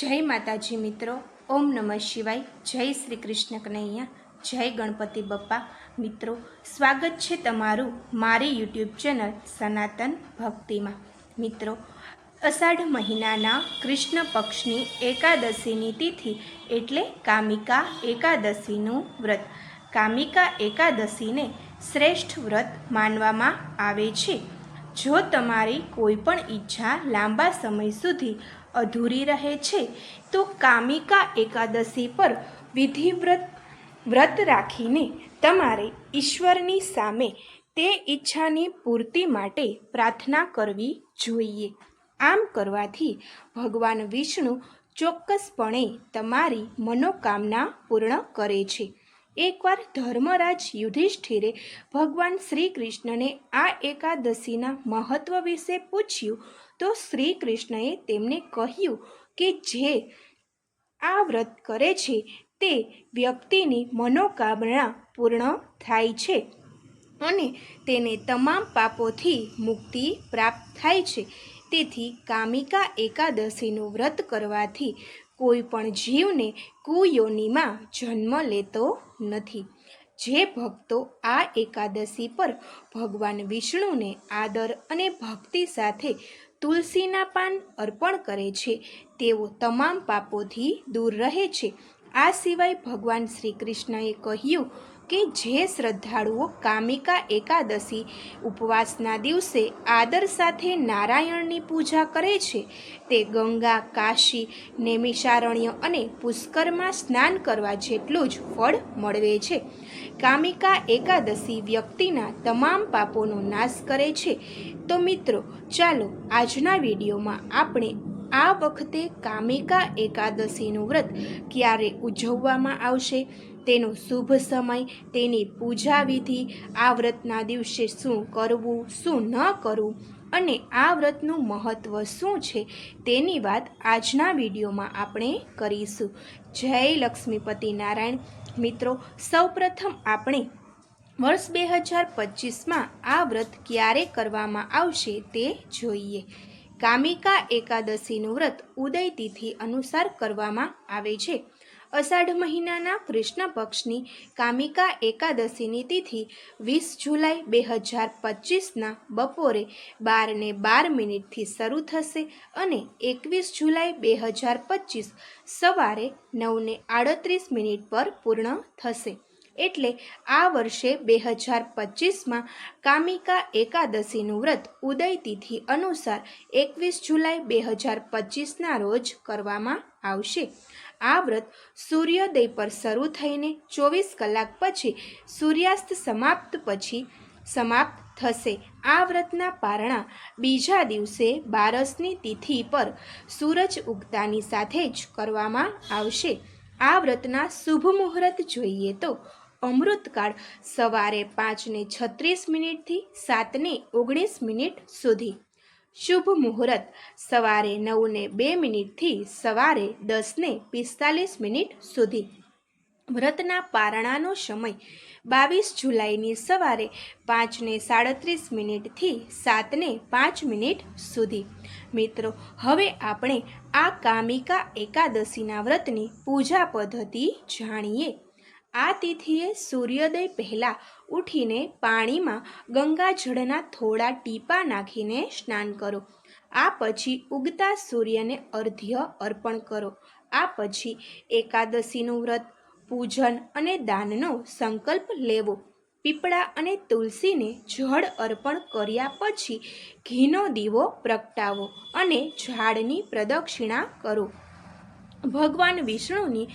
જય માતાજી મિત્રો, ઓમ નમઃ શિવાય, જય શ્રી કૃષ્ણ કનૈયા, જય ગણપતિ બપ્પા. મિત્રો, સ્વાગત છે તમારું મારી યુટ્યુબ ચેનલ સનાતન ભક્તિમાં. મિત્રો, અષાઢ મહિનાના કૃષ્ણ પક્ષની એકાદશીની તિથિ એટલે કામિકા એકાદશીનું વ્રત. કામિકા એકાદશીને શ્રેષ્ઠ વ્રત માનવામાં આવે છે. જો તમારી કોઈ પણ ઈચ્છા લાંબા સમય સુધી અધૂરી રહે છે, તો કામિકા એકાદશી પર વિધિવ્રત વ્રત રાખીને તમારે ઈશ્વરની સામે તે ઈચ્છાની પૂર્તિ માટે પ્રાર્થના કરવી જોઈએ. આમ કરવાથી ભગવાન વિષ્ણુ ચોક્કસપણે તમારી મનોકામના પૂર્ણ કરે છે. એકવાર ધર્મરાજ યુધિષ્ઠિરે ભગવાન શ્રી કૃષ્ણને આ એકાદશીના મહત્વ વિશે પૂછ્યું તો શ્રી કૃષ્ણએ તેમને કહ્યું કે જે આ વ્રત કરે છે તે વ્યક્તિની મનોકામના પૂર્ણ થાય છે અને તેને તમામ પાપોથી મુક્તિ પ્રાપ્ત થાય છે. તેથી કામિકા એકાદશીનું વ્રત કરવાથી કોઈ પણ જીવને કુયોનીમાં જન્મ લેતો નથી. જે ભક્તો આ એકાદશી પર ભગવાન વિષ્ણુને આદર અને ભક્તિ સાથે તુલસીના પાન અર્પણ કરે છે. તેઓ તમામ પાપોથી દૂર રહે છે. આ સિવાય ભગવાન શ્રી કૃષ્ણએ કહ્યું કે જે શ્રદ્ધાળુઓ કામિકા એકાદશી ઉપવાસના દિવસે આદર સાથે નારાયણની પૂજા કરે છે, તે ગંગા, કાશી, નેમિષારણ્ય અને પુષ્કરમાં સ્નાન કરવા જેટલું જ ફળ મળવે છે. કામિકા એકાદશી વ્યક્તિના તમામ પાપોનો નાશ કરે છે. તો મિત્રો, ચાલો આજના વિડીયોમાં આપણે આ વખતે કામિકા એકાદશીનું વ્રત ક્યારે ઉજવવામાં આવશે, તેનો શુભ સમય, તેની પૂજા વિધિ, આ વ્રતના દિવસે શું કરવું, શું ન કરવું અને આ વ્રતનું મહત્ત્વ શું છે તેની વાત આજના વિડીયોમાં આપણે કરીશું. જય લક્ષ્મીપતિ નારાયણ. મિત્રો, સૌપ્રથમ આપણે વર્ષ બે હજાર પચીસમાં આ વ્રત ક્યારે કરવામાં આવશે તે જોઈએ. કામિકા એકાદશીનું વ્રત ઉદય તિથિ અનુસાર કરવામાં આવે છે. અષાઢ મહિનાના કૃષ્ણ પક્ષની કામિકા એકાદશીની તિથિ વીસ જુલાઈ બે હજાર પચીસના બપોરે બારને બાર મિનિટથી શરૂ થશે અને એકવીસ જુલાઈ બે હજાર પચીસ સવારે નવને આડત્રીસ મિનિટ પર પૂર્ણ થશે. એટલે આ વર્ષે બે હજાર પચીસમાં કામિકા એકાદશીનું વ્રત ઉદય તિથિ અનુસાર એકવીસ જુલાઈ બે હજાર પચીસના રોજ કરવામાં આવશે. આ વ્રત સૂર્યોદય પર શરૂ થઈને ચોવીસ કલાક પછી સૂર્યાસ્ત સમાપ્ત પછી સમાપ્ત થશે. આ વ્રતના પારણા બીજા દિવસે બારસની તિથિ પર સૂરજ ઉગતાની સાથે જ કરવામાં આવશે. આ વ્રતના શુભ મુહૂર્ત જોઈએ તો અમૃતકાળ સવારે પાંચને છત્રીસ મિનિટથી સાતને ઓગણીસ મિનિટ સુધી શુભ મુહૂર્ત. સવારે નવને બે મિનિટથી સવારે દસને પિસ્તાલીસ મિનિટ સુધી. વ્રતના પારણાનો સમય. બાવીસ જુલાઈની સવારે પાંચને સાડત્રીસ મિનિટથી સાતને પાંચ મિનિટ સુધી. મિત્રો, હવે આપણે આ કામિકા એકાદશીના વ્રતની પૂજા પદ્ધતિ જાણીએ. આ તિથિએ સૂર્યોદય પહેલાં ઉઠીને પાણીમાં ગંગાજળના થોડા ટીપા નાખીને સ્નાન કરો. આ પછી ઉગતા સૂર્યને અર્ધ્ય અર્પણ કરો. આ પછી એકાદશીનું વ્રત, પૂજન અને દાનનો સંકલ્પ લેવો. પીપળા અને તુલસીને જળ અર્પણ કર્યા પછી ઘીનો દીવો પ્રગટાવો અને ઝાડની પ્રદક્ષિણા કરો. ભગવાન વિષ્ણુની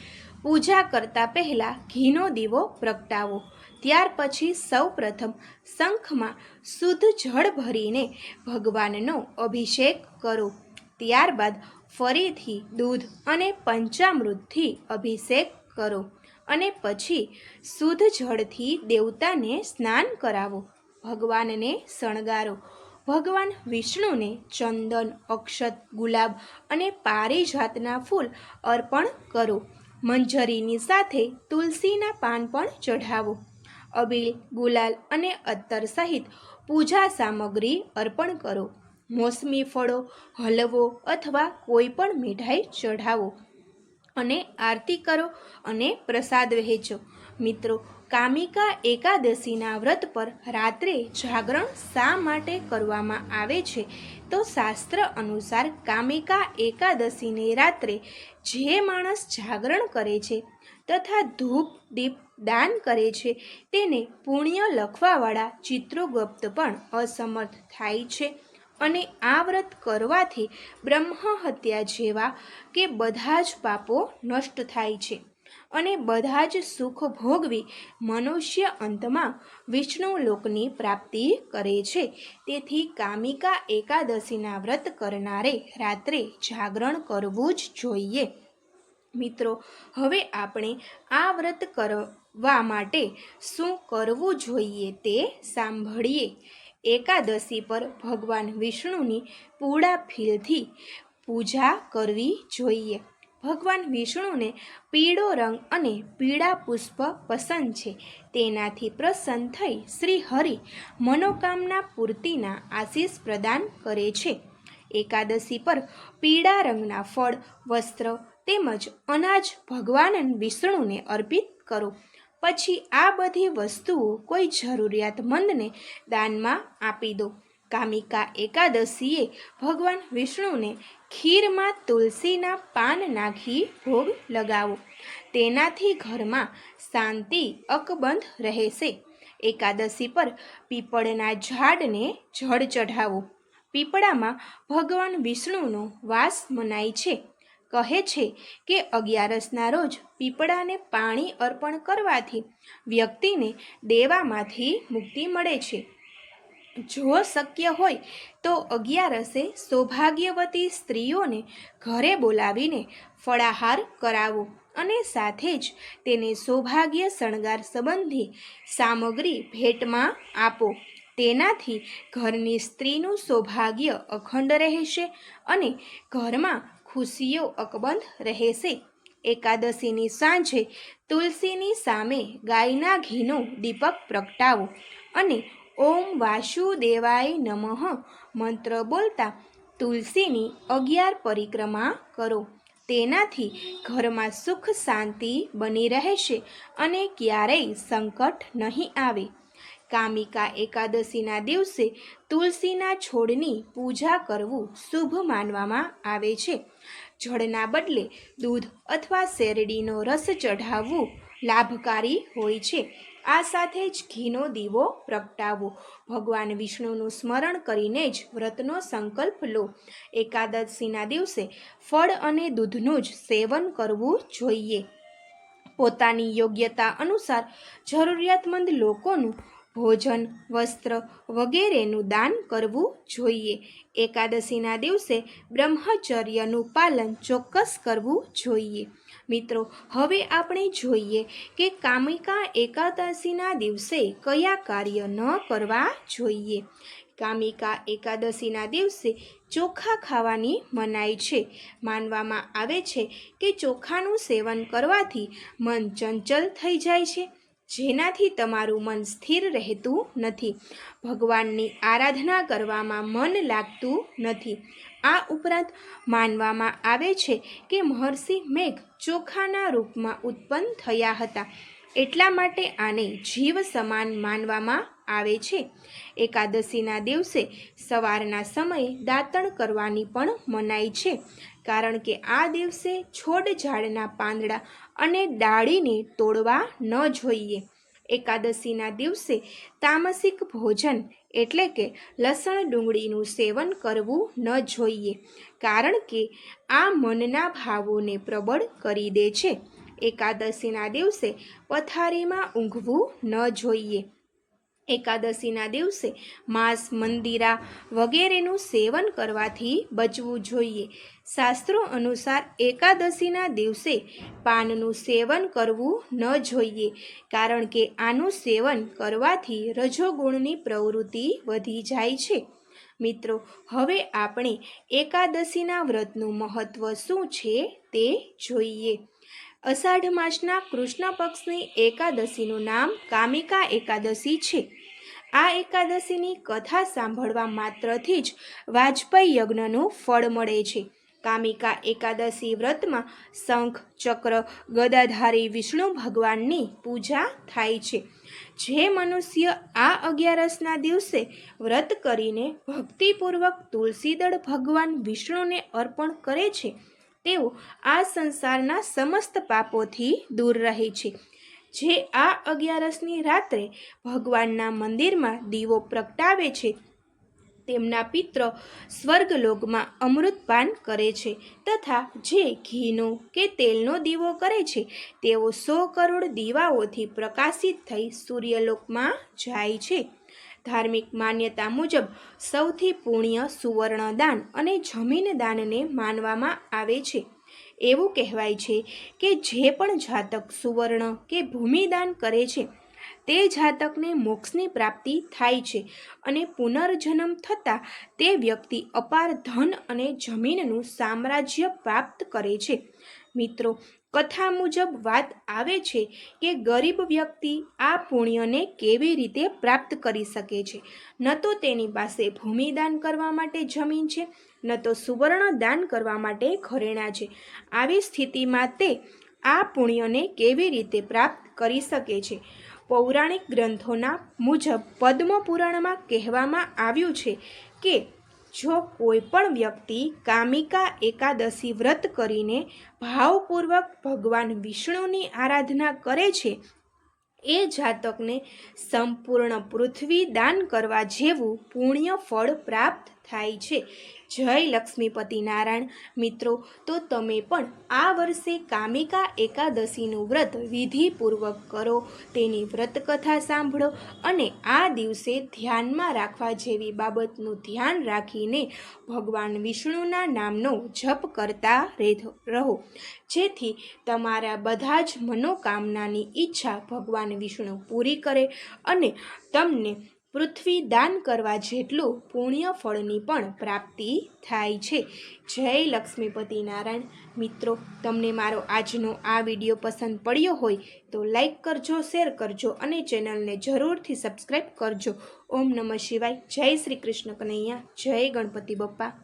પૂજા કરતા પહેલાં ઘીનો દીવો પ્રગટાવો. ત્યાર પછી સૌ પ્રથમ શંખમાં શુદ્ધ જળ ભરીને ભગવાનનો અભિષેક કરો. ત્યારબાદ ફરીથી દૂધ અને પંચામૃતથી અભિષેક કરો અને પછી શુદ્ધ જળથી દેવતાને સ્નાન કરાવો. ભગવાનને શણગારો. ભગવાન વિષ્ણુને ચંદન, અક્ષત, ગુલાબ અને પારિજાતના ફૂલ અર્પણ કરો. મંજરીની સાથે તુલસીના પાન પણ ચઢાવો. અબીલ, ગુલાલ અને અત્તર સહિત પૂજા સામગ્રી અર્પણ કરો. મોસમી ફળો, હલવો અથવા કોઈ પણ મીઠાઈ ચઢાવો અને આરતી કરો અને પ્રસાદ વહેંચો. મિત્રો, કામિકા એકાદશીના વ્રત પર રાત્રે જાગરણ શા માટે કરવામાં આવે છે? તો શાસ્ત્ર અનુસાર કામિકા એકાદશીને રાત્રે જે માણસ જાગરણ કરે છે તથા ધૂપ, દીપ, દાન કરે છે તેને પુણ્ય લખવાવાળા ચિત્રોગુપ્ત પણ અસમર્થ થાય છે. અને આ વ્રત કરવાથી બ્રહ્મ હત્યા જેવા કે બધા જ પાપો નષ્ટ થાય છે. અને બધા જ સુખ ભોગવી મનુષ્ય અંતમાં વિષ્ણુ લોકની પ્રાપ્તિ કરે છે. તેથી કામિકા એકાદશીના વ્રત કરનારે રાત્રે જાગરણ કરવું જ જોઈએ. મિત્રો, હવે આપણે આ વ્રત કરવા માટે શું કરવું જોઈએ તે સાંભળીએ. એકાદશી પર ભગવાન વિષ્ણુની પૂળા ફીલથી પૂજા કરવી જોઈએ. ભગવાન વિષ્ણુને પીળો રંગ અને પીળા પુષ્પ પસંદ છે. તેનાથી પ્રસન્ન થઈ શ્રી હરિ મનોકામના પૂર્તિના આશીષ પ્રદાન કરે છે. એકાદશી પર પીળા રંગના ફળ, વસ્ત્ર તેમજ અનાજ ભગવાન વિષ્ણુને અર્પિત કરો. પછી આ બધી વસ્તુઓ કોઈ જરૂરિયાતમંદને દાનમાં આપી દો. કામિકા એકાદશીએ ભગવાન વિષ્ણુને ખીરમાં તુલસીના પાન નાખી ભોગ લગાવો. તેનાથી ઘરમાં શાંતિ અકબંધ રહેશે. એકાદશી પર પીપળના ઝાડને જળ ચઢાવો. પીપળામાં ભગવાન વિષ્ણુનો વાસ મનાય છે. કહે છે કે અગિયારસના રોજ પીપળાને પાણી અર્પણ કરવાથી વ્યક્તિને દેવામાંથી મુક્તિ મળે છે. જો શક્ય હોય તો અગિયારસે સૌભાગ્યવતી સ્ત્રીઓને ઘરે બોલાવીને ફળાહાર કરાવો અને સાથે જ તેને સૌભાગ્ય શણગાર સંબંધી સામગ્રી ભેટમાં આપો. તેનાથી ઘરની સ્ત્રીનું સૌભાગ્ય અખંડ રહેશે અને ઘરમાં ખુશીઓ અકબંધ રહેશે. એકાદશીની સાંજે તુલસીની સામે ગાયના ઘીનો દીપક પ્રગટાવો અને ઓમ વાસુદેવાય નમઃ. મંત્ર બોલતા તુલસીની અગિયાર પરિક્રમા કરો. તેનાથી ઘરમાં સુખ શાંતિ બની રહેશે અને ક્યારેય સંકટ નહીં આવે. કામિકા એકાદશીના દિવસે તુલસીના છોડની પૂજા કરવું શુભ માનવામાં આવે છે. જળના બદલે દૂધ અથવા શેરડીનો રસ ચઢાવવું લાભકારી હોય છે. આ સાથે જ ઘીનો દીવો પ્રગટાવો. ભગવાન વિષ્ણુનું સ્મરણ કરીને જ વ્રતનો સંકલ્પ લો. એકાદશીના દિવસે ફળ અને દૂધનું જ સેવન કરવું જોઈએ. પોતાની યોગ્યતા અનુસાર જરૂરિયાતમંદ લોકોનું ભોજન, વસ્ત્ર વગેરેનું દાન કરવું જોઈએ. એકાદશીના દિવસે બ્રહ્મચર્યનું પાલન ચોક્કસ કરવું જોઈએ. મિત્રો, હવે આપણે જોઈએ કે કામિકા એકાદશીના દિવસે કયા કાર્ય ન કરવા જોઈએ. કામિકા એકાદશીના દિવસે ચોખા ખાવાની મનાઈ છે. માનવામાં આવે છે કે ચોખાનું સેવન કરવાથી મન ચંચલ થઈ જાય છે. જેનાથી તમારું મન સ્થિર રહેતું નથી. ભગવાનની આરાધના કરવામાં મન લાગતું નથી. આ ઉપરાંત માનવામાં આવે છે કે મહર્ષિ મેઘ ચોખાના રૂપમાં ઉત્પન્ન થયા હતા. એટલા માટે આને જીવ સમાન માનવામાં આવે છે. એકાદશીના દિવસે સવારના સમયે દાંતણ કરવાની પણ મનાઈ છે, કારણ કે આ દિવસે છોડ ઝાડના પાંદડા અને ડાળીને તોડવા ન જોઈએ. એકાદશીના દિવસે તામસિક ભોજન એટલે કે લસણ ડુંગળીનું સેવન કરવું ન જોઈએ, કારણ કે આ મનના ભાવોને પ્રબળ કરી દે છે. એકાદશીના દિવસે પથારીમાં ઊંઘવું ન જોઈએ. એકાદશીના દિવસે માંસ, મંદિરા વગેરેનું સેવન કરવાથી બચવું જોઈએ. શાસ્ત્રો અનુસાર એકાદશીના દિવસે પાનનું સેવન કરવું ન જોઈએ, કારણ કે આનું સેવન કરવાથી રજોગુણની પ્રવૃત્તિ વધી જાય છે. મિત્રો, હવે આપણે એકાદશીના વ્રતનું મહત્ત્વ શું છે તે જોઈએ. અષાઢ માસના કૃષ્ણ પક્ષની એકાદશીનું નામ કામિકા એકાદશી છે. આ એકાદશીની કથા સાંભળવા માત્રથી જ વાજપેયી યજ્ઞનું ફળ મળે છે. કામિકા એકાદશી વ્રતમાં શંખ, ચક્ર, ગદાધારી વિષ્ણુ ભગવાનની પૂજા થાય છે. જે મનુષ્ય આ અગિયારસના દિવસે વ્રત કરીને ભક્તિપૂર્વક તુલસીદળ ભગવાન વિષ્ણુને અર્પણ કરે છે તેઓ આ સંસારના સમસ્ત પાપોથી દૂર રહે છે. જે આ અગિયારસની રાત્રે ભગવાનના મંદિરમાં દીવો પ્રગટાવે છે, તેમના પિત્ર સ્વર્ગલોકમાં અમૃતપાન કરે છે તથા જે ઘીનો કે તેલનો દીવો કરે છે, તેઓ સો કરોડ દીવાઓથી પ્રકાશિત થઈ સૂર્યલોકમાં જાય છે. ધાર્મિક માન્યતા મુજબ સૌથી પુણ્ય સુવર્ણદાન અને જમીન દાનને માનવામાં આવે છે. એવું કહેવાય છે કે જે પણ જાતક સુવર્ણ કે ભૂમિદાન કરે છે, તે જાતકને મોક્ષની પ્રાપ્તિ થાય છે અને પુનર્જન્મ થતાં તે વ્યક્તિ અપાર ધન અને જમીનનું સામ્રાજ્ય પ્રાપ્ત કરે છે. મિત્રો, કથા મુજબ વાત આવે છે કે ગરીબ વ્યક્તિ આ પુણ્યને કેવી રીતે પ્રાપ્ત કરી શકે છે. ન તો તેની પાસે ભૂમિદાન કરવા માટે જમીન છે, ન તો સુવર્ણ દાન કરવા માટે ઘરેણાં છે. આવી સ્થિતિમાં તે આ પુણ્યને કેવી રીતે પ્રાપ્ત કરી શકે છે? પૌરાણિક ગ્રંથોના મુજબ પદ્મ પુરાણમાં કહેવામાં આવ્યું છે કે જો કોઈ પણ વ્યક્તિ કામિકા એકાદશી વ્રત કરીને ભાવપૂર્વક ભગવાન વિષ્ણુની આરાધના કરે છે, એ જાતકને સંપૂર્ણ પૃથ્વી દાન કરવા જેવું પુણ્ય ફળ પ્રાપ્ત થાય છે. જય લક્ષ્મીપતિ નારાયણ. મિત્રો, તો તમે પણ આ વર્ષે કામિકા એકાદશીનું વ્રત વિધિપૂર્વક કરો, તેની વ્રતકથા સાંભળો અને આ દિવસે ધ્યાનમાં રાખવા જેવી બાબતનું ધ્યાન રાખીને ભગવાન વિષ્ણુના નામનો જપ કરતા રહો. જેથી તમારા બધા જ મનોકામનાની ઈચ્છા ભગવાન વિષ્ણુ પૂરી કરે અને તમને પૃથ્વી દાન કરવા જેટલું પુણ્ય ફળની પણ પ્રાપ્તિ થાય છે. જય લક્ષ્મીપતિ નારાયણ. મિત્રો, તમને મારો આજનો આ વીડિયો પસંદ પડ્યો હોય તો લાઈક કરજો, શેર કરજો અને ચેનલને જરૂરથી સબસ્ક્રાઈબ કરજો. ઓમ નમઃ શિવાય. જય શ્રી કૃષ્ણ કનૈયા. જય ગણપતિ બપ્પા.